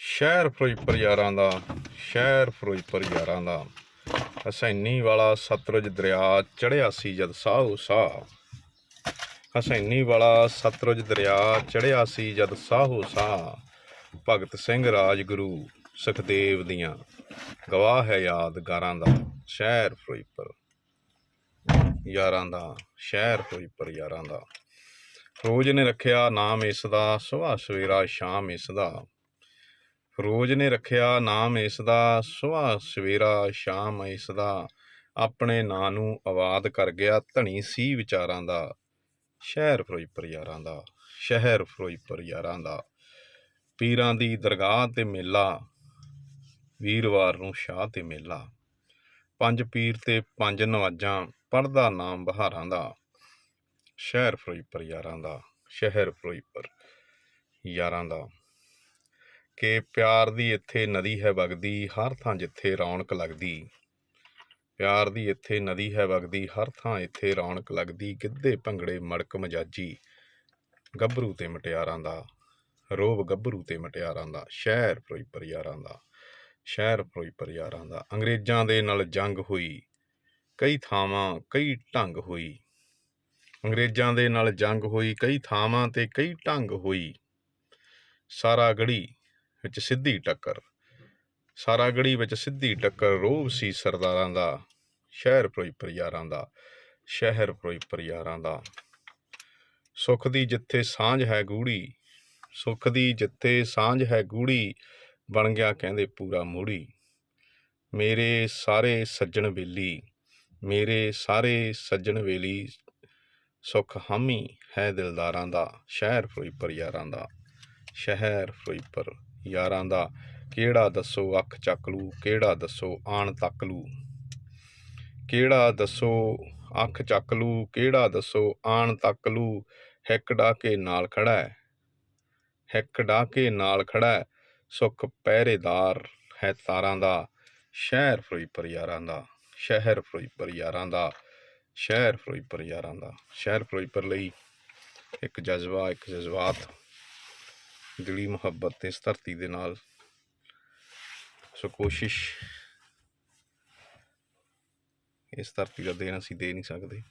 ਸ਼ਹਿਰ ਫਿਰੋਜ਼ਪੁਰ ਯਾਰਾਂ ਦਾ, ਸ਼ਹਿਰ ਫਿਰੋਜ਼ਪੁਰ ਯਾਰਾਂ ਦਾ। ਹਸੈਨੀ ਵਾਲਾ ਸਤਲੁਜ ਦਰਿਆ ਚੜਿਆ ਸੀ ਜਦ ਸਾਹ ਸਾਹ। ਹਸੈਨੀ ਵਾਲਾ ਸਤਲੁਜ ਦਰਿਆ ਚੜਿਆ ਸੀ ਜਦ ਸਾਹ ਸਾਹ। ਭਗਤ ਸਿੰਘ ਰਾਜਗੁਰੂ ਸੁਖਦੇਵ ਦੀਆਂ ਗਵਾਹ ਹੈ ਯਾਦਗਾਰਾਂ ਦਾ, ਸ਼ਹਿਰ ਫਿਰੋਜ਼ਪੁਰ ਯਾਰਾਂ ਦਾ, ਸ਼ਹਿਰ ਫਿਰੋਜ਼ਪੁਰ ਯਾਰਾਂ ਦਾ। ਫਰੋਜ਼ ਨੇ ਰੱਖਿਆ ਨਾਮ ਇਸ ਦਾ, ਸੁਬਹ ਸਵੇਰਾ ਸ਼ਾਮ ਇਸ ਦਾ। ਰੋਜ਼ ਨੇ ਰੱਖਿਆ ਨਾਮ ਇਸ ਦਾ ਸੁਬਹ ਸਵੇਰਾ ਸ਼ਾਮ ਇਸ ਦਾ ਆਪਣੇ ਨਾਂ ਨੂੰ ਆਬਾਦ ਕਰ ਗਿਆ ਧਣੀ ਸੀ ਵਿਚਾਰਾਂ ਦਾ, ਸ਼ਹਿਰ ਫਿਰੋਜ਼ਪੁਰ ਯਾਰਾਂ ਦਾ, ਸ਼ਹਿਰ ਫਿਰੋਜ਼ਪੁਰ ਯਾਰਾਂ ਦਾ। ਪੀਰਾਂ ਦੀ ਦਰਗਾਹ ਤੇ ਮੇਲਾ, ਵੀਰਵਾਰ ਨੂੰ ਸ਼ਾਹ ਤੇ ਮੇਲਾ। ਪੰਜ ਪੀਰ ਤੇ ਪੰਜ ਨਵਾਜਾਂ ਪੜਦਾ ਨਾਮ ਬਹਾਰਾਂ ਦਾ। ਸ਼ਹਿਰ ਫਿਰੋਜ਼ਪੁਰ ਯਾਰਾਂ ਦਾ, ਸ਼ਹਿਰ ਫਿਰੋਜ਼ਪੁਰ ਯਾਰਾਂ ਦਾ। ਕਿ ਪਿਆਰ ਦੀ ਇੱਥੇ ਨਦੀ ਹੈ ਵਗਦੀ, ਹਰ ਥਾਂ ਜਿੱਥੇ ਰੌਣਕ ਲੱਗਦੀ। ਪਿਆਰ ਦੀ ਇੱਥੇ ਨਦੀ ਹੈ ਵਗਦੀ, ਹਰ ਥਾਂ ਇੱਥੇ ਰੌਣਕ ਲੱਗਦੀ। ਗਿੱਧੇ, ਭੰਗੜੇ, ਮੜਕ, ਮਜਾਜੀ, ਗੱਭਰੂ ਤੇ ਮਟਿਆਰਾਂ ਦਾ ਰੋਬ ਗੱਭਰੂ ਤੇ ਮਟਿਆਰਾਂ ਦਾ, ਸ਼ਹਿਰ ਫਿਰੋਜ਼ਪੁਰ ਯਾਰਾਂ ਦਾ, ਸ਼ਹਿਰ ਫਿਰੋਜ਼ਪੁਰ ਯਾਰਾਂ ਦਾ। ਅੰਗਰੇਜ਼ਾਂ ਦੇ ਨਾਲ ਜੰਗ ਹੋਈ, ਕਈ ਥਾਵਾਂ, ਕਈ ਢੰਗ ਹੋਈ। ਅੰਗਰੇਜ਼ਾਂ ਦੇ ਨਾਲ ਜੰਗ ਹੋਈ, ਕਈ ਥਾਵਾਂ ਤੇ ਕਈ ਢੰਗ ਹੋਈ। ਸਾਰਾ ਗੜੀ ਵਿੱਚ ਸਿੱਧੀ ਟੱਕਰ। ਸਾਰਾ ਗੜੀ ਵਿੱਚ ਸਿੱਧੀ ਟੱਕਰ ਰੋਬ ਸੀ ਸਰਦਾਰਾਂ ਦਾ, ਸ਼ਹਿਰ ਫਿਰੋਜ਼ਪੁਰ ਯਾਰਾਂ ਦਾ, ਸ਼ਹਿਰ ਫਿਰੋਜ਼ਪੁਰ ਯਾਰਾਂ ਦਾ। ਸੁੱਖ ਦੀ ਜਿੱਥੇ ਸਾਂਝ ਹੈ ਗੂੜੀ, ਸੁੱਖ ਦੀ ਜਿੱਥੇ ਸਾਂਝ ਹੈ ਗੂੜੀ, ਬਣ ਗਿਆ ਕਹਿੰਦੇ ਪੂਰਾ ਮੂੜੀ। ਮੇਰੇ ਸਾਰੇ ਸੱਜਣ ਵੇਲੀ, ਮੇਰੇ ਸਾਰੇ ਸੱਜਣ ਵੇਲੀ, ਸੁੱਖ ਹਾਮੀ ਹੈ ਦਿਲਦਾਰਾਂ ਦਾ, ਸ਼ਹਿਰ ਫਿਰੋਜ਼ਪੁਰ ਯਾਰਾਂ ਦਾ, ਸ਼ਹਿਰ ਫਿਰੋਜ਼ਪੁਰ ਯਾਰਾਂ ਦਾ, ਕਿਹੜਾ ਦੱਸੋ ਅੱਖ ਚੱਕ ਲੂ, ਕਿਹੜਾ ਦੱਸੋ ਆਣ ਤੱਕ ਲੂ? ਕਿਹੜਾ ਦੱਸੋ ਅੱਖ ਚੱਕ ਲੂ, ਕਿਹੜਾ ਦੱਸੋ ਆਣ ਤੱਕ ਲੂ? ਹਿੱਕ ਡਾ ਕੇ ਨਾਲ ਖੜਾ ਹੈ। ਹਿੱਕ ਡਾ ਕੇ ਨਾਲ ਖੜਾ ਹੈ। ਸੁੱਖ ਪਹਿਰੇਦਾਰ ਹੈ ਤਾਰਾਂ ਦਾ। ਸ਼ਹਿਰ ਫਿਰੋਜ਼ਪੁਰ ਯਾਰਾਂ ਦਾ। ਸ਼ਹਿਰ ਫਿਰੋਜ਼ਪੁਰ ਯਾਰਾਂ ਦਾ। ਸ਼ਹਿਰ ਫਿਰੋਜ਼ਪੁਰ ਯਾਰਾਂ ਦਾ। ਸ਼ਹਿਰ ਫਿਰੋਜ਼ਪੁਰ ਲਈ ਇੱਕ ਜਜ਼ਬਾ, ਇੱਕ ਜਜ਼ਬਾਤ। ਦਿਲੀ ਮੁਹੱਬਤ ਤੇ ਇਸ ਧਰਤੀ ਦੇ ਨਾਲ ਸੋ ਕੋਸ਼ਿਸ਼ ਇਸ ਧਰਤੀ ਦਾ ਦੇਣ ਅਸੀਂ ਦੇ ਨਹੀਂ ਸਕਦੇ।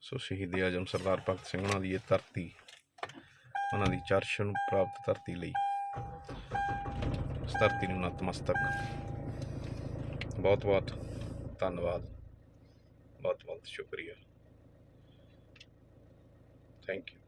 ਸੋ ਸ਼ਹੀਦ ਆਜਮ ਸਰਦਾਰ ਭਗਤ ਸਿੰਘ ਉਹਨਾਂ ਦੀ ਇਹ ਧਰਤੀ, ਉਹਨਾਂ ਦੀ ਚਰਸ਼ ਨੂੰ ਪ੍ਰਾਪਤ ਧਰਤੀ ਲਈ। ਇਸ ਧਰਤੀ ਨੂੰ ਨਤਮਸਤਕ। ਬਹੁਤ ਬਹੁਤ ਧੰਨਵਾਦ ਬਹੁਤ ਬਹੁਤ ਸ਼ੁਕਰੀਆ ਥੈਂਕ ਯੂ